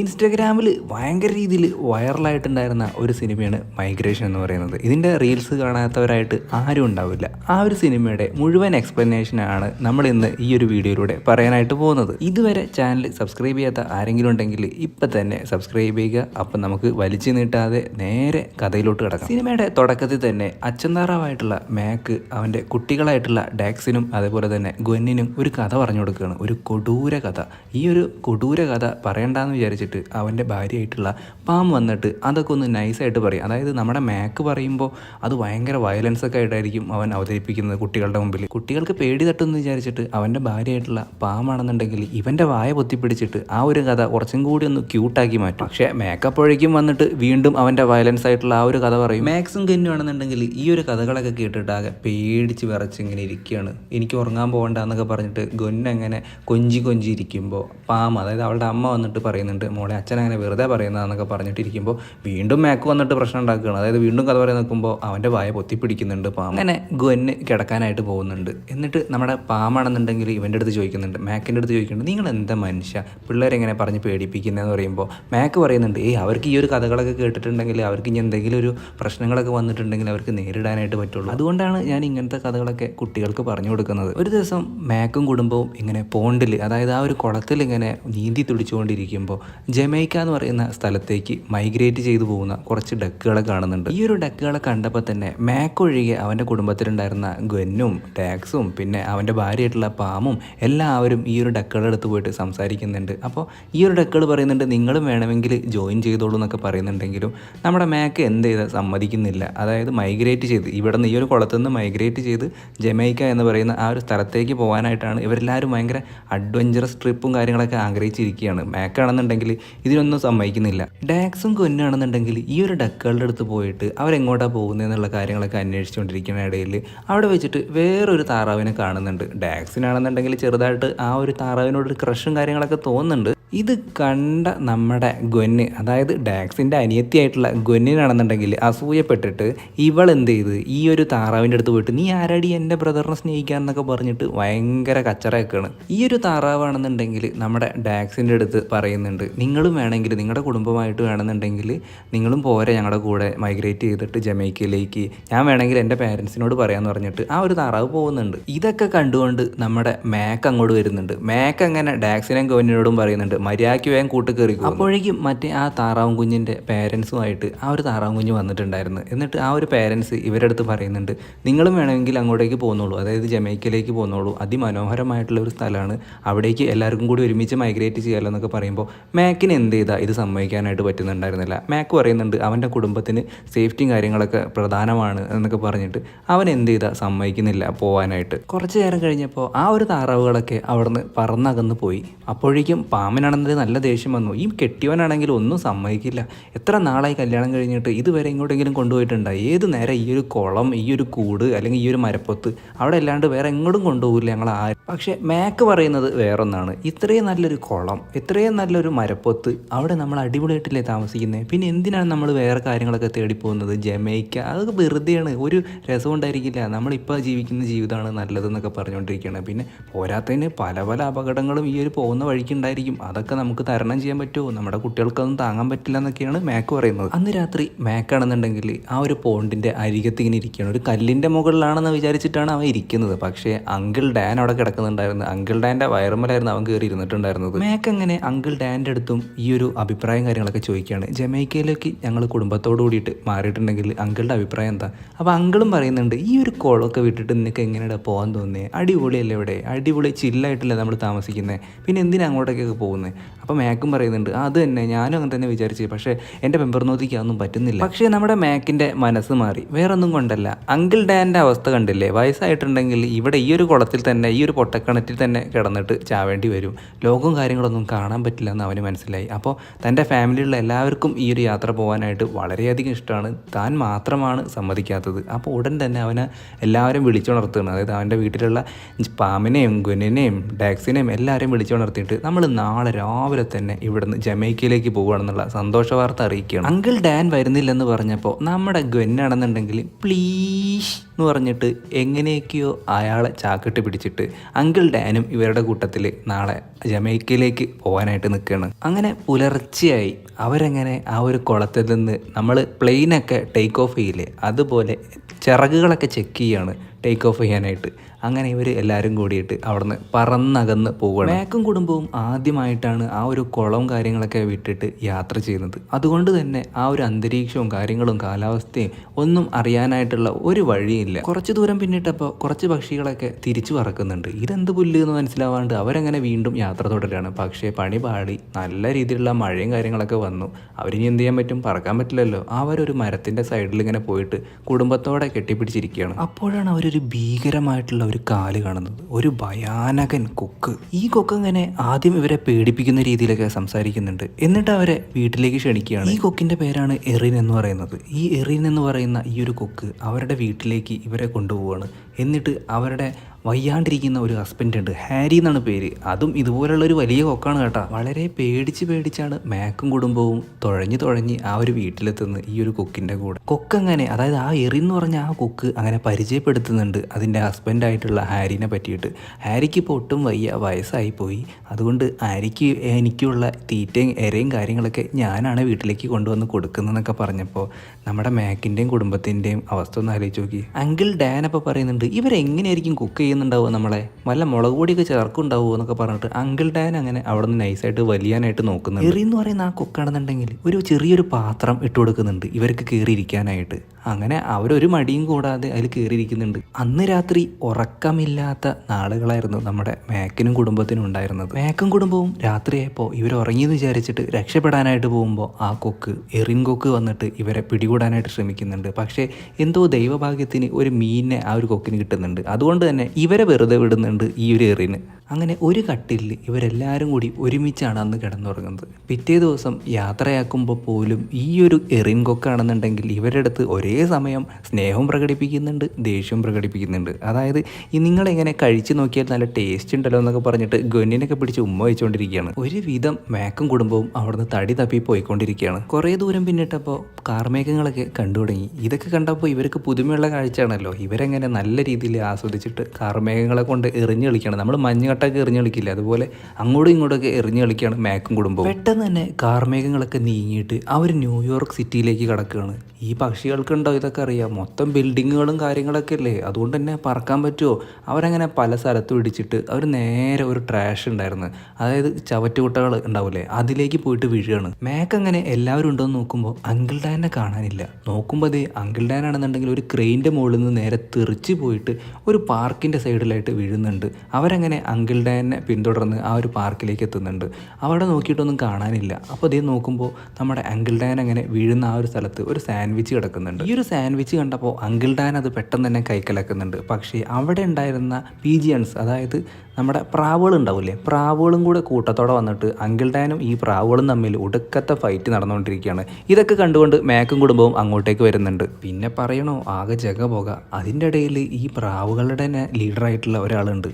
ഇൻസ്റ്റഗ്രാമിൽ ഭയങ്കര രീതിയിൽ വൈറലായിട്ടുണ്ടായിരുന്ന ഒരു സിനിമയാണ് മൈഗ്രേഷൻ എന്ന് പറയുന്നത്. ഇതിന്റെ റീൽസ് കാണാത്തവരായിട്ട് ആരും ഉണ്ടാവില്ല. ആ ഒരു സിനിമയുടെ മുഴുവൻ എക്സ്പ്ലനേഷനാണ് നമ്മൾ ഇന്ന് ഈ ഒരു വീഡിയോയിലൂടെ പറയാനായിട്ട് പോകുന്നത്. ഇതുവരെ ചാനൽ സബ്സ്ക്രൈബ് ചെയ്യാത്ത ആരെങ്കിലും ഉണ്ടെങ്കിൽ ഇപ്പം തന്നെ സബ്സ്ക്രൈബ് ചെയ്യുക. അപ്പം നമുക്ക് വലിച്ചു നീട്ടാതെ നേരെ കഥയിലോട്ട് കിടക്കാം. സിനിമയുടെ തുടക്കത്തിൽ തന്നെ അച്ഛന്താറാവായിട്ടുള്ള മാക്ക് അവന്റെ കുട്ടികളായിട്ടുള്ള ഡാക്സിനും അതേപോലെ തന്നെ ഗൊന്നിനും ഒരു കഥ പറഞ്ഞു കൊടുക്കുകയാണ്. ഒരു കൊടൂര കഥ. ഈ ഒരു കൊടൂര കഥ പറയണ്ടെന്ന് വിചാരിച്ചിട്ട് അവന്റെ ഭാര്യയായിട്ടുള്ള പാം വന്നിട്ട് അതൊക്കെ ഒന്ന് നൈസായിട്ട് പറയും. അതായത് നമ്മുടെ മാക്ക് പറയുമ്പോൾ അത് ഭയങ്കര വയലൻസ് ഒക്കെ ആയിട്ടായിരിക്കും അവൻ അവതരിപ്പിക്കുന്നത് കുട്ടികളുടെ മുമ്പിൽ. കുട്ടികൾക്ക് പേടി തട്ടുമെന്ന് വിചാരിച്ചിട്ട് അവന്റെ ഭാര്യയായിട്ടുള്ള പാമാണെന്നുണ്ടെങ്കിൽ ഇവന്റെ വായ പൊത്തിപ്പിടിച്ചിട്ട് ആ ഒരു കഥ കുറച്ചും കൂടി ഒന്ന് ക്യൂട്ടാക്കി മാറ്റും. പക്ഷേ മേക്കപ്പോഴേക്കും വന്നിട്ട് വീണ്ടും അവന്റെ വയലൻസ് ആയിട്ടുള്ള ആ ഒരു കഥ പറയും. മാക്സും കെന്നും ആണെന്നുണ്ടെങ്കിൽ ഈ ഒരു കഥകളൊക്കെ കേട്ടിട്ട് ആകെ പേടിച്ച് വിറച്ച് ഇങ്ങനെ ഇരിക്കുകയാണ്. എനിക്ക് ഉറങ്ങാൻ പോകണ്ട എന്നൊക്കെ പറഞ്ഞിട്ട് ഗൊന്നങ്ങനെ കൊഞ്ചി കൊഞ്ചി ഇരിക്കുമ്പോൾ പാം അതായത് അവളുടെ അമ്മ വന്നിട്ട് പറയുന്നുണ്ട് മോളെ അച്ഛൻ അങ്ങനെ വെറുതെ പറയുന്നതെന്നൊക്കെ പറഞ്ഞിട്ടിരിക്കുമ്പോൾ വീണ്ടും മാക്ക് വന്നിട്ട് പ്രശ്നം ഉണ്ടാക്കുകയാണ്. അതായത് വീണ്ടും കഥ പറയാൻ നിൽക്കുമ്പോൾ അവന്റെ വായ പൊത്തിപ്പിടിക്കുന്നുണ്ട് പാമ്പ് അങ്ങനെ ഗുവന് കിടക്കാനായിട്ട് പോകുന്നുണ്ട്. എന്നിട്ട് നമ്മുടെ പാമാണെന്നുണ്ടെങ്കിൽ ഇവന്റെ അടുത്ത് ചോദിക്കുന്നുണ്ട്. മാക്കിന്റെ അടുത്ത് ചോദിക്കുന്നുണ്ട് നിങ്ങൾ എന്താ മനുഷ്യ? പിള്ളേരെങ്ങനെ പറഞ്ഞ് പേടിപ്പിക്കുന്നതെന്ന് പറയുമ്പോൾ മാക്ക് പറയുന്നുണ്ട് ഏയ് അവർക്ക് ഈ ഒരു കഥകളൊക്കെ കേട്ടിട്ടുണ്ടെങ്കിൽ അവർക്ക് ഇനി എന്തെങ്കിലും ഒരു പ്രശ്നങ്ങളൊക്കെ വന്നിട്ടുണ്ടെങ്കിൽ അവർക്ക് നേരിടാനായിട്ട് പറ്റുള്ളൂ. അതുകൊണ്ടാണ് ഞാൻ ഇങ്ങനത്തെ കഥകളൊക്കെ കുട്ടികൾക്ക് പറഞ്ഞു കൊടുക്കുന്നത്. ഒരു ദിവസം മാക്കും കുടുംബവും ഇങ്ങനെ പോണ്ടിൽ അതായത് ആ ഒരു കുളത്തിൽ ഇങ്ങനെ നീന്തി തുടിച്ചുകൊണ്ടിരിക്കുമ്പോൾ ജമൈക്ക എന്ന് പറയുന്ന സ്ഥലത്തേക്ക് മൈഗ്രേറ്റ് ചെയ്തു പോകുന്ന കുറച്ച് ഡക്കുകളെ കാണുന്നുണ്ട്. ഈ ഒരു ഡക്കുകളെ കണ്ടപ്പോൾ തന്നെ മാക്ക് ഒഴികെ അവന്റെ കുടുംബത്തിലുണ്ടായിരുന്ന ഗന്നും ടാക്സും പിന്നെ അവന്റെ ഭാര്യയായിട്ടുള്ള പാമും എല്ലാവരും ഈ ഒരു ഡക്കുകളുടെ അടുത്ത് പോയിട്ട് സംസാരിക്കുന്നുണ്ട്. അപ്പോൾ ഈ ഒരു ഡക്കുകൾ പറയുന്നുണ്ട് നിങ്ങളും വേണമെങ്കിൽ ജോയിൻ ചെയ്തോളൂ എന്നൊക്കെ പറയുന്നുണ്ടെങ്കിലും നമ്മുടെ മാക്ക് എന്ത് ചെയ്താൽ സമ്മതിക്കുന്നില്ല. അതായത് മൈഗ്രേറ്റ് ചെയ്ത് ഇവിടെ നിന്ന് ഈ ഒരു കുളത്തു നിന്ന് മൈഗ്രേറ്റ് ചെയ്ത് ജമൈക്ക എന്ന് പറയുന്ന ആ ഒരു സ്ഥലത്തേക്ക് പോകാനായിട്ടാണ് ഇവരെല്ലാവരും ഭയങ്കര അഡ്വഞ്ചറസ് ട്രിപ്പും കാര്യങ്ങളൊക്കെ ആഗ്രഹിച്ചിരിക്കുകയാണ്. മാക്കാണെന്നുണ്ടെങ്കിൽ ഇതിനൊന്നും സമ്മതിക്കുന്നില്ല. ഡാക്സും കൊന്നാണെന്നുണ്ടെങ്കിൽ ഈ ഒരു ഡക്കുകളുടെ അടുത്ത് പോയിട്ട് അവരെങ്ങോട്ടാണ് പോകുന്നതെന്നുള്ള കാര്യങ്ങളൊക്കെ അന്വേഷിച്ചുകൊണ്ടിരിക്കുന്ന ഇടയിൽ അവിടെ വെച്ചിട്ട് വേറൊരു താറാവിനെ കാണുന്നുണ്ട്. ഡാക്സിനാണെന്നുണ്ടെങ്കിൽ ചെറുതായിട്ട് ആ ഒരു താറാവിനോട് ക്രഷും കാര്യങ്ങളൊക്കെ തോന്നുന്നുണ്ട്. ഇത് കണ്ട നമ്മുടെ ഗൊന്ന് അതായത് ഡാക്സിന്റെ അനിയത്തിയായിട്ടുള്ള ഗൊന്നിനാണെന്നുണ്ടെങ്കിൽ അസൂയപ്പെട്ടിട്ട് ഇവൾ എന്ത് ചെയ്ത് ഈ ഒരു താറാവിന്റെ അടുത്ത് പോയിട്ട് നീ ആരാടി എന്റെ ബ്രദറിനെ സ്നേഹിക്കാന്നൊക്കെ പറഞ്ഞിട്ട് ഭയങ്കര കച്ചറയൊക്കെയാണ്. ഈ ഒരു താറാവാണെന്നുണ്ടെങ്കിൽ നമ്മുടെ ഡാക്സിന്റെ അടുത്ത് പറയുന്നുണ്ട് നിങ്ങളും വേണമെങ്കിൽ നിങ്ങളുടെ കുടുംബമായിട്ട് വേണമെന്നുണ്ടെങ്കിൽ നിങ്ങളും പോരെ ഞങ്ങളുടെ കൂടെ മൈഗ്രേറ്റ് ചെയ്തിട്ട് ജമൈക്കയിലേക്ക്. ഞാൻ വേണമെങ്കിൽ എന്റെ പാരൻസിനോട് പറയാമെന്ന് പറഞ്ഞിട്ട് ആ ഒരു താറാവ് പോകുന്നുണ്ട്. ഇതൊക്കെ കണ്ടുകൊണ്ട് നമ്മുടെ മാക്ക് അങ്ങോട്ട് വരുന്നുണ്ട്. മാക്ക് അങ്ങനെ ഡാക്സിനും ഗവനിനോടും പറയുന്നുണ്ട് മര്യാദയ്ക്ക് വേഗം കൂട്ട് കയറി അപ്പോഴേക്കും മറ്റേ ആ താറാവും കുഞ്ഞിന്റെ പേരൻസുമായിട്ട് ആ ഒരു താറാവും കുഞ്ഞ് വന്നിട്ടുണ്ടായിരുന്നു. എന്നിട്ട് ആ ഒരു പേരൻസ് ഇവരുടെ അടുത്ത് പറയുന്നുണ്ട് നിങ്ങളും വേണമെങ്കിൽ അങ്ങോട്ടേക്ക് പോകുന്നുള്ളൂ അതായത് ജമൈക്കയിലേക്ക് പോകുന്നുള്ളൂ അതിമനോഹരമായിട്ടുള്ള ഒരു സ്ഥലമാണ്. അവിടേക്ക് എല്ലാവർക്കും കൂടി ഒരുമിച്ച് മൈഗ്രേറ്റ് ചെയ്യാമല്ലോ എന്നൊക്കെ പറയുമ്പോൾ മാക്കിന് എന്ത് ചെയ്താൽ ഇത് സമ്മതിക്കാനായിട്ട് പറ്റുന്നുണ്ടായിരുന്നില്ല? മാക്ക് പറയുന്നുണ്ട് അവന്റെ കുടുംബത്തിന് സേഫ്റ്റിയും കാര്യങ്ങളൊക്കെ പ്രധാനമാണ് എന്നൊക്കെ പറഞ്ഞിട്ട് അവൻ എന്ത് ചെയ്താൽ സമ്മതിക്കുന്നില്ല പോകാനായിട്ട് കുറച്ച് നേരം കഴിഞ്ഞപ്പോൾ ആ ഒരു താറാവുകളൊക്കെ അവിടുന്ന് പറന്നകന്ന് പോയി. അപ്പോഴേക്കും പാമ്പിനാണെന്നതിൽ നല്ല ദേഷ്യം വന്നു. ഈ കെട്ടിയവനാണെങ്കിൽ ഒന്നും സമ്മതിക്കില്ല. എത്ര നാളായി കല്യാണം കഴിഞ്ഞിട്ട് ഇതുവരെ ഇങ്ങോട്ടെങ്കിലും കൊണ്ടുപോയിട്ടുണ്ടോ ഏത് നേരം ഈ ഒരു കുളം ഈ ഒരു കൂട് അല്ലെങ്കിൽ ഈ ഒരു മരപ്പൊത്ത് അവിടെ അല്ലാണ്ട് വേറെ എങ്ങോട്ടും കൊണ്ടുപോകില്ല ഞങ്ങൾ ആരും പക്ഷേ മാക്ക് പറയുന്നത് വേറൊന്നാണ്. ഇത്രയും നല്ലൊരു കുളം ഇത്രയും നല്ലൊരു മരപ്പൊത്ത് അവിടെ നമ്മൾ അടിപൊളിയായിട്ടില്ലേ താമസിക്കുന്നത് പിന്നെ എന്തിനാണ് നമ്മൾ വേറെ കാര്യങ്ങളൊക്കെ തേടി പോകുന്നത്? ജമൈക്ക. അതൊക്കെ വെറുതെയാണ്. ഒരു രസം ഉണ്ടായിരിക്കില്ല. നമ്മളിപ്പോൾ ജീവിക്കുന്ന ജീവിതമാണ് നല്ലതെന്നൊക്കെ പറഞ്ഞുകൊണ്ടിരിക്കുകയാണ് പിന്നെ പോരാത്തതിന് പല പല അപകടങ്ങളും ഈ ഒരു പോകുന്ന വഴിക്ക് ഉണ്ടായിരിക്കും. അതൊക്കെ നമുക്ക് തരണം ചെയ്യാൻ പറ്റുമോ? നമ്മുടെ കുട്ടികൾക്കൊന്നും താങ്ങാൻ പറ്റില്ല എന്നൊക്കെയാണ് മാക്ക് പറയുന്നത്. അന്ന് രാത്രി മാക്കാണെന്നുണ്ടെങ്കിൽ ആ ഒരു പോണ്ടിന്റെ അരികത്ത് ഇങ്ങനെ ഇരിക്കുകയാണ്. ഒരു കല്ലിന്റെ മുകളിലാണെന്ന് വിചാരിച്ചിട്ടാണ് അവൻ ഇരിക്കുന്നത്. പക്ഷേ അങ്കിൾ ഡാൻ അവിടെ കിടക്കുന്നുണ്ടായിരുന്നു. അങ്കിൾ ഡാന്റെ വയറുമലായിരുന്നു അവൻ കയറി ഇരുന്നിട്ടുണ്ടായിരുന്നത്. മാക്ക് അങ്ങനെ അങ്കിൾ ഡാന്റെ അടുത്തും ഈ ഒരു അഭിപ്രായം കാര്യങ്ങളൊക്കെ ചോദിക്കുകയാണ്. ജമൈക്കയിലേക്ക് ഞങ്ങൾ കുടുംബത്തോട് കൂടിയിട്ട് മാറിയിട്ടുണ്ടെങ്കിൽ അങ്കിളുടെ അഭിപ്രായം എന്താ? അപ്പോൾ അങ്കിളും പറയുന്നുണ്ട് ഈ ഒരു കുളമൊക്കെ വിട്ടിട്ട് നിനക്ക് എങ്ങനെയാണ് പോകാൻ തോന്നിയത് അടിപൊളിയല്ലേ ഇവിടെ? അടിപൊളി ചില്ലായിട്ടല്ലേ നമ്മൾ താമസിക്കുന്നത് പിന്നെ എന്തിനാണ് അങ്ങോട്ടേക്കൊക്കെ പോകുന്നത് അപ്പോൾ മാക്കും പറയുന്നുണ്ട് "ആ, അത് തന്നെ ഞാനും അങ്ങനെ തന്നെ വിചാരിച്ചു പക്ഷേ എന്റെ പെമ്പർനോതിക്ക് അതൊന്നും പറ്റുന്നില്ല. പക്ഷേ നമ്മുടെ മാക്കിന്റെ മനസ്സ് മാറി വേറൊന്നും കൊണ്ടല്ല. അങ്കിൾ ഡാന്റെ അവസ്ഥ കണ്ടില്ലേ? വയസ്സായിട്ടുണ്ടെങ്കിൽ ഇവിടെ ഈ ഒരു കുളത്തിൽ തന്നെ ഈ ഒരു പൊട്ടക്കിണറ്റിൽ തന്നെ കിടന്നിട്ട് ചാവേണ്ടി വരും. ലോകവും കാര്യങ്ങളൊന്നും കാണാൻ പറ്റില്ല എന്ന് അവന് മനസ്സിലായി. അപ്പോൾ തന്റെ ഫാമിലിയിലുള്ള എല്ലാവർക്കും ഈ ഒരു യാത്ര പോകാനായിട്ട് വളരെയധികം ഇഷ്ടമാണ്. താൻ മാത്രമാണ് സമ്മതിക്കാത്തത്. അപ്പോൾ ഉടൻ തന്നെ അവനെ എല്ലാവരും വിളിച്ചുണർത്തുകയാണ് അതായത് അവന്റെ വീട്ടിലുള്ള പാമിനെയും ഗുനിനെയും ഡാക്സിനെയും എല്ലാവരെയും വിളിച്ചുണർത്തിയിട്ട് നമ്മൾ നാളെ രാവിലെ രാവിലെ തന്നെ ഇവിടുന്ന് ജമൈക്കയിലേക്ക് പോകുകയാണെന്നുള്ള സന്തോഷ വാർത്ത അറിയിക്കുകയാണ്. അങ്കിൾ ഡാൻ വരുന്നില്ലെന്ന് പറഞ്ഞപ്പോൾ നമ്മുടെ ഗവന്നാണെന്നുണ്ടെങ്കിൽ പ്ലീസ് എന്ന് പറഞ്ഞിട്ട് എങ്ങനെയൊക്കെയോ അയാളെ ചാക്കിട്ട് പിടിച്ചിട്ട് അങ്കിൾ ഡാനും ഇവരുടെ കൂട്ടത്തിൽ നാളെ ജമൈക്കയിലേക്ക് പോകാനായിട്ട് നിൽക്കുകയാണ്. അങ്ങനെ പുലർച്ചയായി അവരെങ്ങനെ ആ ഒരു കുളത്തിൽ നിന്ന് നമ്മൾ പ്ലെയിനൊക്കെ ടേക്ക് ഓഫ് ചെയ്യില്ലേ? അതുപോലെ ചിറകുകളൊക്കെ ചെക്ക് ചെയ്യാണ് ടേക്ക് ഓഫ് ചെയ്യാനായിട്ട്. അങ്ങനെ ഇവർ എല്ലാവരും കൂടിയിട്ട് അവിടുന്ന് പറന്നകന്ന് പോവുകയാണ് മേക്കും കുടുംബവും ആദ്യമായിട്ടാണ് ആ ഒരു കുളവും കാര്യങ്ങളൊക്കെ വിട്ടിട്ട് യാത്ര ചെയ്യുന്നത്. അതുകൊണ്ട് തന്നെ ആ ഒരു അന്തരീക്ഷവും കാര്യങ്ങളും കാലാവസ്ഥയും ഒന്നും അറിയാനായിട്ടുള്ള ഒരു വഴിയില്ല. കുറച്ച് ദൂരം പിന്നിട്ടപ്പോൾ കുറച്ച് പക്ഷികളൊക്കെ തിരിച്ചു പറക്കുന്നുണ്ട്. ഇതെന്ത് പുല്ല് എന്ന് മനസ്സിലാവാണ്ട് അവരങ്ങനെ വീണ്ടും യാത്ര തുടരുകയാണ് പക്ഷേ പണി പാടി നല്ല രീതിയിലുള്ള മഴയും കാര്യങ്ങളൊക്കെ വന്നു. അവരിനി എന്ത് ചെയ്യാൻ പറ്റും? പറക്കാൻ പറ്റില്ലല്ലോ. അവരൊരു മരത്തിന്റെ സൈഡിൽ ഇങ്ങനെ പോയിട്ട് കുടുംബത്തോടെ കെട്ടിപ്പിടിച്ചിരിക്കുകയാണ്. അപ്പോഴാണ് അവരൊരു ഭീകരമായിട്ടുള്ള ഒരു കാൽ കാണുന്നത്. ഒരു ഭയാനകൻ കൊക്ക്. ഈ കൊക്ക് ഇങ്ങനെ ആദ്യം ഇവരെ പേടിപ്പിക്കുന്ന രീതിയിലൊക്കെ സംസാരിക്കുന്നുണ്ട്. എന്നിട്ട് അവരെ വീട്ടിലേക്ക് ക്ഷണിക്കുകയാണ്. ഈ കൊക്കിന്റെ പേരാണ് എറിൻ എന്ന് പറയുന്നത്. ഈ എറിൻ എന്ന് പറയുന്ന ഈ ഒരു കൊക്ക് അവരുടെ വീട്ടിലേക്ക് ഇവരെ കൊണ്ടുപോവാണ്. എന്നിട്ട് അവരുടെ വയ്യാണ്ടിരിക്കുന്ന ഒരു ഹസ്ബൻഡ് ഉണ്ട്. ഹാരി എന്നാണ് പേര്. അതും ഇതുപോലുള്ള ഒരു വലിയ കൊക്കാണ് കേട്ടോ. വളരെ പേടിച്ച് പേടിച്ചാണ് മാക്കും കുടുംബവും തുഴഞ്ഞു തുഴഞ്ഞ് ആ ഒരു വീട്ടിലെത്തുന്നത് ഈ ഒരു കൊക്കിന്റെ കൂടെ. കൊക്ക് അങ്ങനെ അതായത് ആ എറി എന്ന് പറഞ്ഞ ആ കൊക്ക് അങ്ങനെ പരിചയപ്പെടുത്തുന്നുണ്ട് അതിന്റെ ഹസ്ബൻഡായിട്ടുള്ള ഹാരിനെ പറ്റിയിട്ട്. ഹാരിക്ക് ഇപ്പോൾ ഒട്ടും വയ്യ വയസ്സായി പോയി അതുകൊണ്ട് ഹാരിക്ക് എനിക്കുള്ള തീറ്റയും എരയും കാര്യങ്ങളൊക്കെ ഞാനാണ് വീട്ടിലേക്ക് കൊണ്ടുവന്ന് കൊടുക്കുന്നതെന്നൊക്കെ പറഞ്ഞപ്പോൾ നമ്മുടെ മാക്കിന്റെയും കുടുംബത്തിന്റെയും അവസ്ഥ ഒന്ന് ആലോചിച്ച് നോക്കി. അങ്കിൾ ഡാൻ അപ്പോൾ പറയുന്നുണ്ട് ഇവരെങ്ങനെയായിരിക്കും കുക്ക് ചെയ്യുന്നുണ്ടാവുക നമ്മളെ? വല്ല മുളക് പൊടിയൊക്കെ ചേർക്കുണ്ടാവുമോ എന്നൊക്കെ പറഞ്ഞിട്ട് അങ്കിൾ ഡാൻ അങ്ങനെ അവിടെ നിന്ന് നൈസായിട്ട് വലിയാനായിട്ട് നോക്കുന്നുണ്ട്. എറി എന്ന് പറയുന്ന ആ കുക്കാണെന്നുണ്ടെങ്കിൽ ഒരു ചെറിയൊരു പാത്രം ഇട്ട് കൊടുക്കുന്നുണ്ട് ഇവർക്ക് കയറിയിരിക്കാനായിട്ട് അങ്ങനെ അവരൊരു മടിയും കൂടാതെ അതിൽ കയറിയിരിക്കുന്നുണ്ട്. അന്ന് രാത്രി ഉറക്കമില്ലാത്ത നാളുകളായിരുന്നു നമ്മുടെ മേക്കിനും കുടുംബത്തിനും ഉണ്ടായിരുന്നത്. മേക്കും കുടുംബവും രാത്രിയായപ്പോൾ ഇവർ ഉറങ്ങിയെന്ന് വിചാരിച്ചിട്ട് രക്ഷപ്പെടാനായിട്ട് പോകുമ്പോൾ ആ കൊക്ക് എറിൻ കൊക്ക് വന്നിട്ട് ഇവരെ പിടികൂടാനായിട്ട് ശ്രമിക്കുന്നുണ്ട്. പക്ഷേ എന്തോ ദൈവഭാഗ്യത്തിന് ഒരു മീനിനെ ആ ഒരു കൊക്കിന് കിട്ടുന്നുണ്ട്. അതുകൊണ്ട് തന്നെ ഇവരെ വെറുതെ വിടുന്നുണ്ട് ഈ ഒരു എറിന്. അങ്ങനെ ഒരു കട്ടിലിൽ ഇവരെല്ലാവരും കൂടി ഒരുമിച്ചാണ് അന്ന് കിടന്നുറങ്ങുന്നത്. പിറ്റേ ദിവസം യാത്രയാക്കുമ്പോൾ പോലും ഈ ഒരു എറിൻ കൊക്കാണെന്നുണ്ടെങ്കിൽ ഇവരുടെ അടുത്ത് ഒരേ സമയം സ്നേഹവും പ്രകടിപ്പിക്കുന്നുണ്ട് ദേഷ്യം പ്രകടിപ്പിക്കുന്നുണ്ട്. അതായത് ഈ നിങ്ങളെങ്ങനെ കഴിച്ചു നോക്കിയാൽ നല്ല ടേസ്റ്റ് ഉണ്ടല്ലോ എന്നൊക്കെ പറഞ്ഞിട്ട് ഗൊന്നിനൊക്കെ പിടിച്ച് ഉമ്മ വെച്ചുകൊണ്ടിരിക്കുകയാണ് ഒരുവിധം മേക്കും കുടുംബവും അവിടുന്ന് തടി തപ്പി പോയിക്കൊണ്ടിരിക്കുകയാണ്. കുറേ ദൂരം പിന്നിട്ടപ്പോൾ കാർമേഘങ്ങളൊക്കെ കണ്ടു തുടങ്ങി. ഇതൊക്കെ കണ്ടപ്പോൾ ഇവർക്ക് പുതുമയുള്ള കാഴ്ചയാണല്ലോ. ഇവരെങ്ങനെ നല്ല രീതിയിൽ ആസ്വദിച്ചിട്ട് കാർമേഘങ്ങളെ കൊണ്ട് എറിഞ്ഞു കളിക്കുകയാണ്. നമ്മൾ മഞ്ഞുകട്ടൊക്കെ എറിഞ്ഞു കളിക്കില്ല? അതുപോലെ അങ്ങോട്ടും ഇങ്ങോട്ടൊക്കെ എറിഞ്ഞു കളിക്കുകയാണ് മേക്കും കുടുംബവും. പെട്ടെന്ന് തന്നെ കാർമേഘങ്ങളൊക്കെ നീങ്ങിയിട്ട് അവർ ന്യൂയോർക്ക് സിറ്റിയിലേക്ക് കടക്കുകയാണ്. ഈ പക്ഷികൾക്കുണ്ടോ ഇതൊക്കെ അറിയാം. മൊത്തം ബിൽഡിങ്ങുകളും കാര്യങ്ങളൊക്കെ അല്ലേ? അതുകൊണ്ട് തന്നെ പറക്കാൻ പറ്റുമോ? അവരങ്ങനെ പല സ്ഥലത്തും ഇടിച്ചിട്ട് അവർ നേരെ ഒരു ട്രാഷ് ഉണ്ടായിരുന്നു. അതായത് ചവറ്റുകുട്ടകൾ ഉണ്ടാവില്ലേ അതിലേക്ക് പോയിട്ട് വീഴുകയാണ്. മേക്കങ്ങനെ എല്ലാവരും ഉണ്ടോ എന്ന് നോക്കുമ്പോൾ അങ്കിൾ ഡാനെ കാണാനില്ല. നോക്കുമ്പോൾ അതേ അങ്കിൾ ഡാൻ ആണെന്നുണ്ടെങ്കിൽ ഒരു ക്രെയിന്റെ മുകളിൽ നിന്ന് നേരെ തെറിച്ച് പോയിട്ട് ഒരു പാർക്കിന്റെ സൈഡിലായിട്ട് വീഴുന്നുണ്ട്. അവരങ്ങനെ അങ്കിൾ ഡാനെ പിന്തുടർന്ന് ആ ഒരു പാർക്കിലേക്ക് എത്തുന്നുണ്ട്. അവിടെ നോക്കിയിട്ടൊന്നും കാണാനില്ല. അപ്പോൾ അതേ നോക്കുമ്പോൾ നമ്മുടെ അങ്കിൾ ഡാൻ അങ്ങനെ വീഴുന്ന ആ ഒരു സ്ഥലത്ത് ഒരു സാൻഡ്വിച്ച് കിടക്കുന്നുണ്ട്. ഈ ഒരു സാൻഡ്വിച്ച് കണ്ടപ്പോൾ അങ്കിൾ ഡാൻ അത് പെട്ടെന്ന് തന്നെ കൈക്കലാക്കുന്നുണ്ട്. പക്ഷേ അവിടെ ഉണ്ടായിരുന്ന പീജിയൻസ് അതായത് നമ്മുടെ പ്രാവുകൾ ഉണ്ടാവില്ലേ പ്രാവുകളും കൂടെ കൂട്ടത്തോടെ വന്നിട്ട് അങ്കിൾ ഡാനും ഈ പ്രാവുകളും തമ്മിൽ ഒടുക്കത്തെ ഫൈറ്റ് നടന്നുകൊണ്ടിരിക്കുകയാണ്. ഇതൊക്കെ കണ്ടുകൊണ്ട് മേക്കും കുടുംബവും അങ്ങോട്ടേക്ക് വരുന്നുണ്ട്. പിന്നെ പറയണോ ആകെ ജഗ പോക അതിന്റെ ഇടയിൽ ഈ പ്രാവുകളുടെ തന്നെ ലീഡറായിട്ടുള്ള ഒരാളുണ്ട്.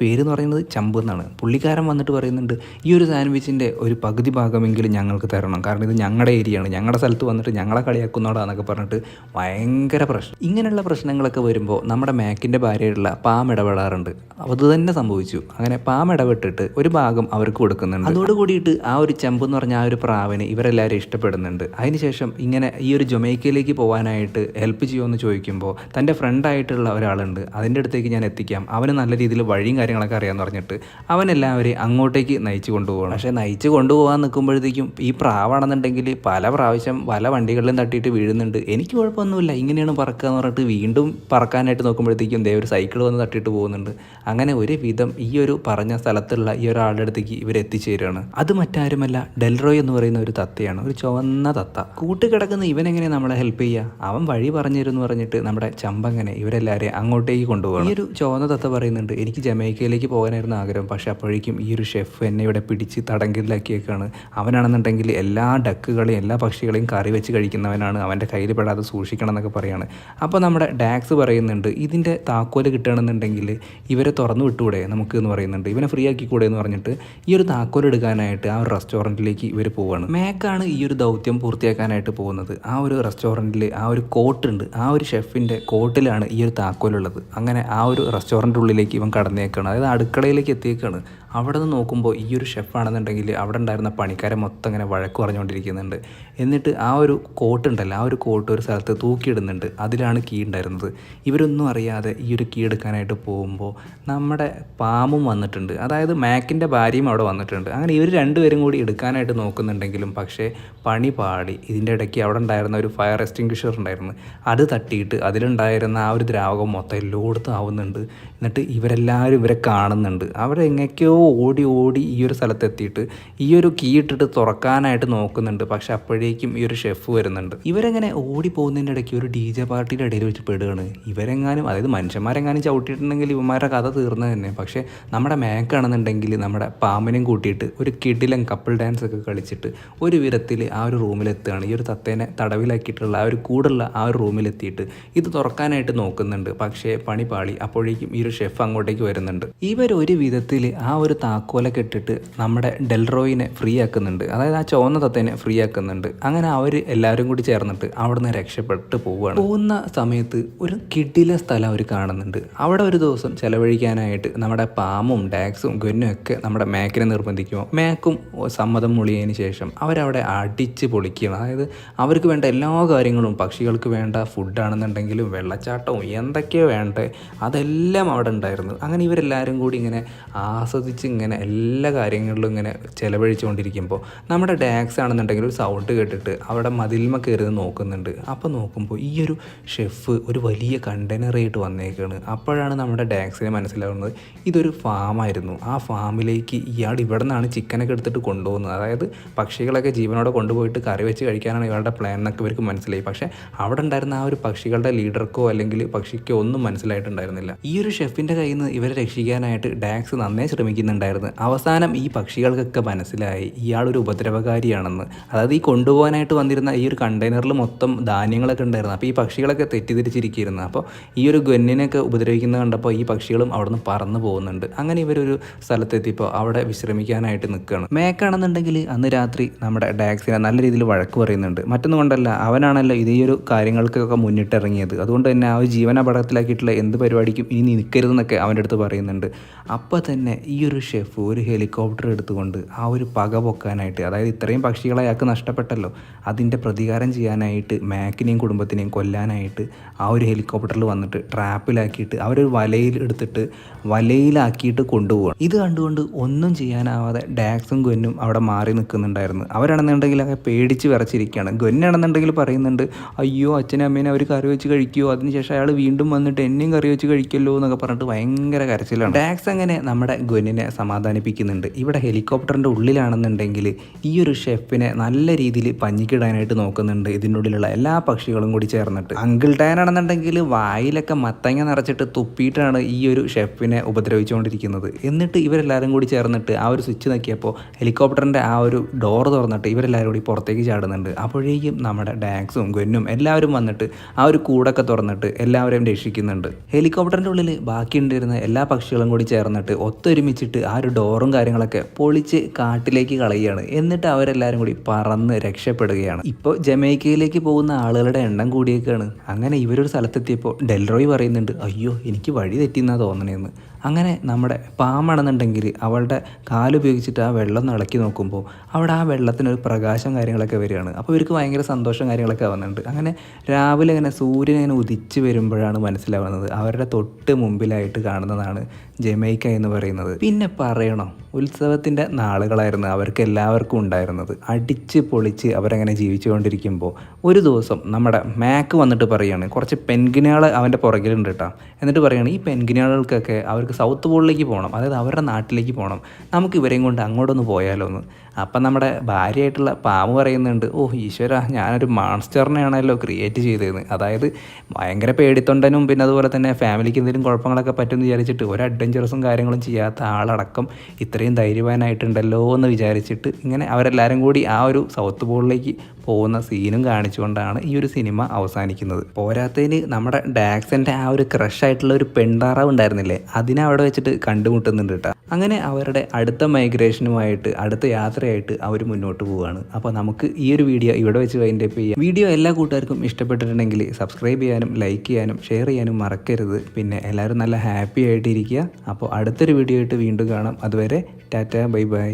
പേര് എന്ന് പറയുന്നത് ചമ്പ് എന്നാണ്. പുള്ളിക്കാരൻ വന്നിട്ട് പറയുന്നുണ്ട് ഈ ഒരു സാൻഡ്വിച്ചിന്റെ ഒരു പകുതി ഭാഗമെങ്കിലും ഞങ്ങൾക്ക് തരണം. കാരണം ഇത് ഞങ്ങളുടെ ഏരിയയാണ്. ഞങ്ങളുടെ സ്ഥലത്ത് വന്നിട്ട് ഞങ്ങളെ കളിയാക്കുന്നോടാന്നൊക്കെ പറഞ്ഞിട്ട് ഭയങ്കര പ്രശ്നം. ഇങ്ങനെയുള്ള പ്രശ്നങ്ങളൊക്കെ വരുമ്പോൾ നമ്മുടെ മാക്കിന്റെ ഭാര്യയുള്ള പാം ഇടപെടാറുണ്ട്. അത് തന്നെ സംഭവിച്ചു. അങ്ങനെ പാം ഇടപെട്ടിട്ട് ഒരു ഭാഗം അവർക്ക് കൊടുക്കുന്നുണ്ട്. അതോട് കൂടിയിട്ട് ആ ഒരു ചമ്പ് എന്ന് പറഞ്ഞ ആ ഒരു പ്രാവിനെ ഇവരെല്ലാവരും ഇഷ്ടപ്പെടുന്നുണ്ട്. അതിനുശേഷം ഇങ്ങനെ ഈ ഒരു ജൊമൈക്കയിലേക്ക് പോകാനായിട്ട് ഹെൽപ്പ് ചെയ്യുമെന്ന് ചോദിക്കുമ്പോൾ തന്റെ ഫ്രണ്ടായിട്ടുള്ള ഒരാളുണ്ട്. അതിന്റെ അടുത്തേക്ക് ഞാൻ എത്തിക്കാം. അവന് നല്ല രീതിയിൽ വഴിയും കാര്യങ്ങളൊക്കെ അറിയാമെന്ന് പറഞ്ഞിട്ട് അവൻ എല്ലാവരെയും അങ്ങോട്ടേക്ക് നയിച്ചു കൊണ്ടുപോകണം. പക്ഷേ നയിച്ച് കൊണ്ടുപോകാൻ നിൽക്കുമ്പോഴത്തേക്കും ഈ പ്രാവാണെന്നുണ്ടെങ്കിൽ പല പ്രാവശ്യം പല വണ്ടികളിലും തട്ടിയിട്ട് വീഴുന്നുണ്ട്. എനിക്ക് കുഴപ്പമൊന്നുമില്ല. ഇങ്ങനെയാണ് പറക്കുക എന്ന് പറഞ്ഞിട്ട് വീണ്ടും പറക്കാനായിട്ട് നോക്കുമ്പോഴത്തേക്കും ദേ ഒരു സൈക്കിൾ വന്ന് തട്ടിയിട്ട് പോകുന്നുണ്ട്. അങ്ങനെ ഒരു വിധം ഈ ഒരു പറഞ്ഞ സ്ഥലത്തുള്ള ഈ ഒരാളുടെ അടുത്തേക്ക് ഇവർ എത്തിച്ചേരുകയാണ് അത് മറ്റാരുമല്ല ഡെൽറോയ് എന്ന് പറയുന്ന ഒരു തത്തയാണ്. ഒരു ചുവന്ന തത്ത. കൂട്ടുകിടക്കുന്ന ഇവനെങ്ങനെ നമ്മളെ ഹെൽപ്പ് ചെയ്യുക? അവൻ വഴി പറഞ്ഞു തരുമെന്ന് പറഞ്ഞിട്ട് നമ്മുടെ ചമ്പങ്ങനെ ഇവരെല്ലാവരെയും അങ്ങോട്ടേക്ക് കൊണ്ടുപോകണം. ഈ ഒരു ചുവന്ന തത്ത പറയുന്നുണ്ട് എനിക്ക് ജമൈക്കയിലേക്ക് പോകാനായിരുന്നു ആഗ്രഹം. പക്ഷേ അപ്പോഴേക്കും ഈ ഒരു ഷെഫ് എന്നെ ഇവിടെ പിടിച്ച് തടങ്കലിലാക്കിയേക്കാണ്. അവനാണെന്നുണ്ടെങ്കിൽ എല്ലാ ഡക്കുകളെയും എല്ലാ പക്ഷികളെയും കറി വെച്ച് കഴിക്കുന്നവനാണ്. അവന്റെ കയ്യിൽ പെടാതെ സൂക്ഷിക്കണം എന്നൊക്കെ പറയാണ്. അപ്പോൾ നമ്മുടെ ഡാക്സ് പറയുന്നുണ്ട് ഇതിന്റെ താക്കോൽ കിട്ടുകയാണെന്നുണ്ടെങ്കിൽ ഇവരെ തുറന്നു വിട്ടുകൂടെ നമുക്ക് എന്ന് പറയുന്നുണ്ട്. ഇവനെ ഫ്രീ ആക്കിക്കൂടെ? എന്ന് പറഞ്ഞിട്ട് ഈ ഒരു താക്കോൽ എടുക്കാനായിട്ട് ആ ഒരു റെസ്റ്റോറന്റിലേക്ക് ഇവർ പോവാണ്. മേക്കാണ് ഈ ഒരു ദൗത്യം പൂർത്തിയാക്കാനായിട്ട് പോകുന്നത്. ആ ഒരു റെസ്റ്റോറന്റിൽ ആ ഒരു കോട്ടുണ്ട് ആ ഒരു ഷെഫിന്റെ കോട്ടിലാണ് ഈ ഒരു താക്കോലുള്ളത്. അങ്ങനെ ആ ഒരു റെസ്റ്റോറന്റ് ഉള്ളിലേക്ക് ഇവൻ കടന്നേക്കാണ്. അതായത് അടുക്കളയിലേക്ക് എത്തിയേക്കാണ്. അവിടെ നിന്ന് നോക്കുമ്പോൾ ഈ ഒരു ഷെഫാണെന്നുണ്ടെങ്കിൽ അവിടെ ഉണ്ടായിരുന്ന പണിക്കാരെ മൊത്തം ഇങ്ങനെ വഴക്ക് പറഞ്ഞുകൊണ്ടിരിക്കുന്നുണ്ട്. എന്നിട്ട് ആ ഒരു കോട്ട് ഉണ്ടല്ലോ ആ ഒരു കോട്ട് ഒരു സ്ഥലത്ത് തൂക്കിയിടുന്നുണ്ട്. അതിലാണ് കീ ഉണ്ടായിരുന്നത്. ഇവരൊന്നും അറിയാതെ ഈ ഒരു കീ എടുക്കാനായിട്ട് പോകുമ്പോൾ നമ്മുടെ പാമും വന്നിട്ടുണ്ട്. അതായത് മാക്കിന്റെ ഭാര്യയും അവിടെ വന്നിട്ടുണ്ട്. അങ്ങനെ ഇവർ രണ്ടുപേരും കൂടി എടുക്കാനായിട്ട് നോക്കുന്നുണ്ടെങ്കിലും പക്ഷേ പണി പാടി. ഇതിന്റെ ഇടയ്ക്ക് അവിടെ ഉണ്ടായിരുന്ന ഒരു ഫയർ എക്സ്റ്റിങ്ക്വിഷർ ഉണ്ടായിരുന്നു. അത് തട്ടിയിട്ട് അതിലുണ്ടായിരുന്ന ആ ഒരു ദ്രാവകം മൊത്തം എല്ലായിടത്തും ആവുന്നുണ്ട്. എന്നിട്ട് ഇവരെല്ലാവരും ഇവരെ കാണുന്നുണ്ട്. അവരെങ്ങനെയൊക്കെയോ ഓടി ഓടി ഈ ഒരു സ്ഥലത്തെത്തിയിട്ട് ഈ ഒരു കീ ഇട്ടിട്ട് തുറക്കാനായിട്ട് നോക്കുന്നുണ്ട്. പക്ഷെ അപ്പോഴേക്കും ഈ ഒരു ഷെഫ് വരുന്നുണ്ട്. ഇവരെങ്ങനെ ഓടി പോകുന്നതിന്റെ ഇടയ്ക്ക് ഒരു ഡി ജെ പാർട്ടിയുടെ ഇടയിൽ വെച്ച് പെടുകയാണ്. ഇവരെങ്ങാനും അതായത് മനുഷ്യന്മാരെങ്ങാനും ചവിട്ടിയിട്ടുണ്ടെങ്കിൽ ഇവന്മാരുടെ കഥ തീർന്നു തന്നെ. പക്ഷേ നമ്മുടെ മേക്കാണെന്നുണ്ടെങ്കിൽ നമ്മുടെ പാമ്പിനെയും കൂട്ടിയിട്ട് ഒരു കിടിലൻ കപ്പിൾ ഡാൻസ് ഒക്കെ കളിച്ചിട്ട് ഒരു വിധത്തിൽ ആ ഒരു റൂമിലെത്തുകയാണ്. ഈ ഒരു തത്തേനെ തടവിലാക്കിയിട്ടുള്ള ആ ഒരു കൂടുള്ള ആ ഒരു റൂമിലെത്തിയിട്ട് ഇത് തുറക്കാനായിട്ട് നോക്കുന്നുണ്ട്. പക്ഷേ പണി പാളി. അപ്പോഴേക്കും ഈ ഒരു ഷെഫ് അങ്ങോട്ടേക്ക് വരുന്നുണ്ട്. ഇവർ ഒരു വിധത്തിൽ ആ ഒരു താക്കോലൊക്കെ ഇട്ടിട്ട് നമ്മുടെ ഡെൽറോയിനെ ഫ്രീ ആക്കുന്നുണ്ട്. അതായത് ആ ചുവന്ന തത്തേനെ ഫ്രീ ആക്കുന്നുണ്ട്. അങ്ങനെ അവർ എല്ലാവരും കൂടി ചേർന്നിട്ട് അവിടുന്ന് രക്ഷപ്പെട്ട് പോവുകയാണ്. പോകുന്ന സമയത്ത് ഒരു കിടില സ്ഥലം അവർ കാണുന്നുണ്ട്. അവിടെ ഒരു ദിവസം ചെലവഴിക്കാനായിട്ട് നമ്മുടെ പാമും ഡാക്സും ഗൊന്നും ഒക്കെ നമ്മുടെ മേക്കിനെ നിർബന്ധിക്കുമോ മേക്കും സമ്മതം മുളിയതിന് ശേഷം അവരവിടെ അടിച്ച് പൊളിക്കുകയാണ് അതായത് അവർക്ക് വേണ്ട എല്ലാ കാര്യങ്ങളും പക്ഷികൾക്ക് വേണ്ട ഫുഡാണെന്നുണ്ടെങ്കിലും വെള്ളച്ചാട്ടവും എന്തൊക്കെയോ വേണ്ടേ അതെല്ലാം അവിടെ ഉണ്ടായിരുന്നു. അങ്ങനെ ഇവരെല്ലാവരും കൂടി ഇങ്ങനെ ആസ്വദിച്ച് ഇങ്ങനെ എല്ലാ കാര്യങ്ങളിലും ഇങ്ങനെ ചിലവഴിച്ചുകൊണ്ടിരിക്കുമ്പോൾ നമ്മുടെ ഡാക്സ് ആണെന്നുണ്ടെങ്കിൽ ഒരു സൗണ്ട് കേട്ടിട്ട് അവിടെ മതിൽമ കയറി നോക്കുന്നുണ്ട്. അപ്പോൾ നോക്കുമ്പോൾ ഈ ഒരു ഷെഫ് ഒരു വലിയ കണ്ടെയ്നറായിട്ട് വന്നേക്കാണ്. അപ്പോഴാണ് നമ്മുടെ ഡാക്സിനെ മനസ്സിലാവുന്നത് ഇതൊരു ഫാമായിരുന്നു ആ ഫാമിലേക്ക് ഇയാൾ ഇവിടെ നിന്നാണ് ചിക്കനൊക്കെ എടുത്തിട്ട് കൊണ്ടുപോകുന്നത്. അതായത് പക്ഷികളൊക്കെ ജീവനോടെ കൊണ്ടുപോയിട്ട് കറി വെച്ച് കഴിക്കാനാണ് ഇയാളുടെ പ്ലാൻ എന്നൊക്കെ ഇവർക്ക് മനസ്സിലായി. പക്ഷേ അവിടെ ഉണ്ടായിരുന്ന ആ ഒരു പക്ഷികളുടെ ലീഡർക്കോ അല്ലെങ്കിൽ പക്ഷിക്കോ ഒന്നും മനസ്സിലായിട്ടുണ്ടായിരുന്നില്ല. ഈ ഒരു ഷെഫിന്റെ കയ്യിൽ നിന്ന് ഇവരെ രക്ഷിക്കാനായിട്ട് ഡാക്സ് നന്നേ ശ്രമിക്കുന്നുണ്ടായിരുന്നു അവസാനം ഈ പക്ഷികൾക്കൊക്കെ മനസ്സിലായി ഇയാളൊരു ഉപദ്രവകാരിയാണെന്ന്. അതായത് ഈ കൊണ്ടുപോകാനായിട്ട് വന്നിരുന്ന ഈ ഒരു കണ്ടെയ്നറിൽ മൊത്തം ധാന്യങ്ങളൊക്കെ ഉണ്ടായിരുന്നു. അപ്പോൾ ഈ പക്ഷികളൊക്കെ തെറ്റിദ്ധരിച്ചിരിക്കുന്നു അപ്പോൾ ഈ ഒരു ഗന്നിനെയൊക്കെ ഉപദ്രവിക്കുന്നത് കണ്ടപ്പോൾ ഈ പക്ഷികളും അവിടുന്ന് പറന്നു പോകുന്നുണ്ട്. അങ്ങനെ ഇവരൊരു സ്ഥലത്തെത്തിയപ്പോൾ അവിടെ വിശ്രമിക്കാനായിട്ട് നിൽക്കുകയാണ്. മേക്കാണെന്നുണ്ടെങ്കിൽ അന്ന് രാത്രി നമ്മുടെ ഡാക്സിനെ നല്ല രീതിയിൽ വഴക്ക് പറയുന്നുണ്ട്. മറ്റൊന്നും കൊണ്ടല്ല അവനാണല്ലോ ഇതേ ഒരു കാര്യങ്ങൾക്കൊക്കെ മുന്നിട്ടിറങ്ങിയത്. അതുകൊണ്ട് തന്നെ ആ ഒരു ജീവൻ അപകടത്തിലാക്കിയിട്ടുള്ള എന്ത് പരിപാടിക്കും ഇനി നിൽക്കരുതെന്നൊക്കെ അവന്റെ അടുത്ത് പറയുന്നുണ്ട്. അപ്പോൾ തന്നെ ഈ ഒരു ഷെഫ് ഒരു ഹെലികോപ്റ്റർ എടുത്തുകൊണ്ട് ആ ഒരു പക പൊക്കാനായിട്ട് അതായത് ഇത്രയും പക്ഷികളെ അയാൾക്ക് നഷ്ടപ്പെട്ടല്ലോ അതിന്റെ പ്രതികാരം ചെയ്യാനായിട്ട് മാക്കിനെയും കുടുംബത്തിനെയും കൊല്ലാനായിട്ട് ആ ഒരു ഹെലികോപ്റ്ററിൽ വന്നിട്ട് ട്രാപ്പിലാക്കിയിട്ട് അവരൊരു വലയിൽ എടുത്തിട്ട് വലയിലാക്കിയിട്ട് കൊണ്ടുപോകണം ഇത് കണ്ടുകൊണ്ട് ഒന്നും ചെയ്യാനാവാതെ ഡാക്സും ഗൊന്നും അവിടെ മാറി നിൽക്കുന്നുണ്ടായിരുന്നു. അവരാണെന്നുണ്ടെങ്കിൽ അവരെ പേടിച്ച് വിറച്ചിരിക്കുകയാണ്. ഗൊന്നാണെന്നുണ്ടെങ്കിൽ പറയുന്നുണ്ട് അയ്യോ അച്ഛനും അമ്മേനെ അവർ കറി വെച്ച് കഴിക്കുമോ അതിനുശേഷം അയാൾ വീണ്ടും വന്നിട്ട് എന്നെയും കറി വെച്ച് കഴിക്കല്ലോ എന്നൊക്കെ പറഞ്ഞിട്ട് ഭയങ്കര കരച്ചിലാണ്. ഡാക്സ് അങ്ങനെ നമ്മുടെ ഗൊന്നിനെ സമാധാനിപ്പിക്കുന്നുണ്ട്. ഇവിടെ ഹെലികോപ്റ്ററിന്റെ ഉള്ളിലാണെന്നുണ്ടെങ്കിൽ ഈ ഒരു ഷെഫിനെ നല്ല രീതിയിൽ പഞ്ഞിക്കിടാനായിട്ട് നോക്കുന്നുണ്ട്. ഇതിനുള്ളിലുള്ള എല്ലാ പക്ഷികളും കൂടി ചേർന്നിട്ട്. അങ്കിൾ ഡാൻ ആണെന്നുണ്ടെങ്കിൽ വായിലൊക്കെ മത്തങ്ങ നിറച്ചിട്ട് തുപ്പിയിട്ടാണ് ഈ ഒരു ഷെഫിനെ ഉപദ്രവിച്ചുകൊണ്ടിരിക്കുന്നത്. എന്നിട്ട് ഇവരെല്ലാവരും കൂടി ചേർന്നിട്ട് ആ ഒരു സ്വിച്ച് നോക്കിയപ്പോൾ ഹെലികോപ്റ്ററിന്റെ ആ ഒരു ഡോർ തുറന്നിട്ട് ഇവരെല്ലാവരും കൂടി പുറത്തേക്ക് ചാടുന്നുണ്ട്. അപ്പോഴേക്കും നമ്മുടെ ഡാക്സും ഗൊന്നും എല്ലാവരും വന്നിട്ട് ആ ഒരു കൂടൊക്കെ തുറന്നിട്ട് എല്ലാവരെയും രക്ഷിക്കുന്നുണ്ട്. ഹെലികോപ്റ്ററിന്റെ ഉള്ളിൽ ബാക്കിയുണ്ടിരുന്ന എല്ലാ പക്ഷികളും കൂടി ചേർന്നിട്ട് ഒത്തൊരുമിച്ചിട്ട് ആ ഒരു ഡോറും കാര്യങ്ങളൊക്കെ പൊളിച്ച് കാട്ടിലേക്ക് കളയുകയാണ്. എന്നിട്ട് അവരെല്ലാവരും കൂടി പറന്ന് രക്ഷപ്പെടുകയാണ്. ഇപ്പോൾ ജമൈക്കയിലേക്ക് പോകുന്ന ആളുകളുടെ എണ്ണം കൂടിയേക്കാണ്. അങ്ങനെ ഇവരൊരു സ്ഥലത്തെത്തിയപ്പോൾ ഡെൽറോയ് പറയുന്നുണ്ട് അയ്യോ എനിക്ക് വഴി തെറ്റിന്നാ തോന്നണേന്ന്. അങ്ങനെ നമ്മുടെ പാമ്പാണെന്നുണ്ടെങ്കിൽ അവളുടെ കാലുപയോഗിച്ചിട്ട് ആ വെള്ളം ഒന്ന് ഇളക്കി നോക്കുമ്പോൾ അവിടെ ആ വെള്ളത്തിനൊരു പ്രകാശം കാര്യങ്ങളൊക്കെ വരികയാണ്. അപ്പോൾ ഇവർക്ക് ഭയങ്കര സന്തോഷം കാര്യങ്ങളൊക്കെ ആവുന്നുണ്ട് അങ്ങനെ രാവിലെ ഇങ്ങനെ സൂര്യൻ ഇങ്ങനെ ഉദിച്ച് വരുമ്പോഴാണ് മനസ്സിലാവുന്നത്. അവരുടെ തൊട്ട് മുമ്പിലായിട്ട് കാണുന്നതാണ് ജമൈക്ക എന്ന് പറയുന്നത്. പിന്നെ പറയണോ ഉത്സവത്തിന്റെ നാളുകളായിരുന്നു അവർക്ക് എല്ലാവർക്കും ഉണ്ടായിരുന്നത്. അടിച്ച് പൊളിച്ച് അവരങ്ങനെ ജീവിച്ചുകൊണ്ടിരിക്കുമ്പോൾ ഒരു ദിവസം നമ്മുടെ മാക്ക് വന്നിട്ട് പറയുകയാണ് കുറച്ച് പെൻഗിനുകൾ അവന്റെ പുറകിലുണ്ട് കേട്ടോ. എന്നിട്ട് പറയുകയാണ് ഈ പെൻഗിനുകൾക്കൊക്കെ അവർക്ക് അവർക്ക് സൗത്ത് പോളിലേക്ക് പോകണം. അതായത് അവരുടെ നാട്ടിലേക്ക് പോകണം. നമുക്ക് ഇവരെയും കൊണ്ട് അങ്ങോട്ടൊന്ന് പോയാലോ എന്ന്. അപ്പം നമ്മുടെ ഭാര്യയായിട്ടുള്ള പാമ്പ് പറയുന്നുണ്ട് ഓ ഈശ്വര ഞാനൊരു മാൺസ്റ്ററിനെയാണല്ലോ ക്രിയേറ്റ് ചെയ്തതെന്ന് അതായത് ഭയങ്കര പേടിത്തൊണ്ടനും പിന്നെ അതുപോലെ തന്നെ ഫാമിലിക്ക് എന്തെങ്കിലും കുഴപ്പങ്ങളൊക്കെ പറ്റുമെന്ന് വിചാരിച്ചിട്ട് ഒരു അഡ്വഞ്ചറസും കാര്യങ്ങളും ചെയ്യാത്ത ആളടക്കം ഇത്രയും ധൈര്യവാനായിട്ടുണ്ടല്ലോ എന്ന് വിചാരിച്ചിട്ട് ഇങ്ങനെ അവരെല്ലാവരും കൂടി ആ ഒരു സൗത്ത് പോളിലേക്ക് പോകുന്ന സീനും കാണിച്ചുകൊണ്ടാണ് ഈ ഒരു സിനിമ അവസാനിക്കുന്നത്. പോരാത്തതിന് നമ്മുടെ ഡാക്സിന്റെ ആ ഒരു ക്രഷ് ആയിട്ടുള്ള ഒരു പെൺതാറാവ് ഉണ്ടായിരുന്നില്ലേ? അതിനെ അവിടെ വെച്ചിട്ട് കണ്ടുമുട്ടുന്നുണ്ട് കേട്ടോ അങ്ങനെ അവരുടെ അടുത്ത മൈഗ്രേഷനുമായിട്ട് അടുത്ത യാത്രയായിട്ട് അവർ മുന്നോട്ട് പോവുകയാണ്. അപ്പോൾ നമുക്ക് ഈ ഒരു വീഡിയോ ഇവിടെ വെച്ച് വൈൻഡ് അപ്പ് ചെയ്യാം. വീഡിയോ എല്ലാ കൂട്ടുകാർക്കും ഇഷ്ടപ്പെട്ടിട്ടുണ്ടെങ്കിൽ സബ്സ്ക്രൈബ് ചെയ്യാനും ലൈക്ക് ചെയ്യാനും ഷെയർ ചെയ്യാനും മറക്കരുത്. പിന്നെ എല്ലാവരും നല്ല ഹാപ്പി ആയിട്ടിരിക്കുക. അപ്പോൾ അടുത്തൊരു വീഡിയോ ആയിട്ട് വീണ്ടും കാണാം. അതുവരെ ടാറ്റ ബൈ ബൈ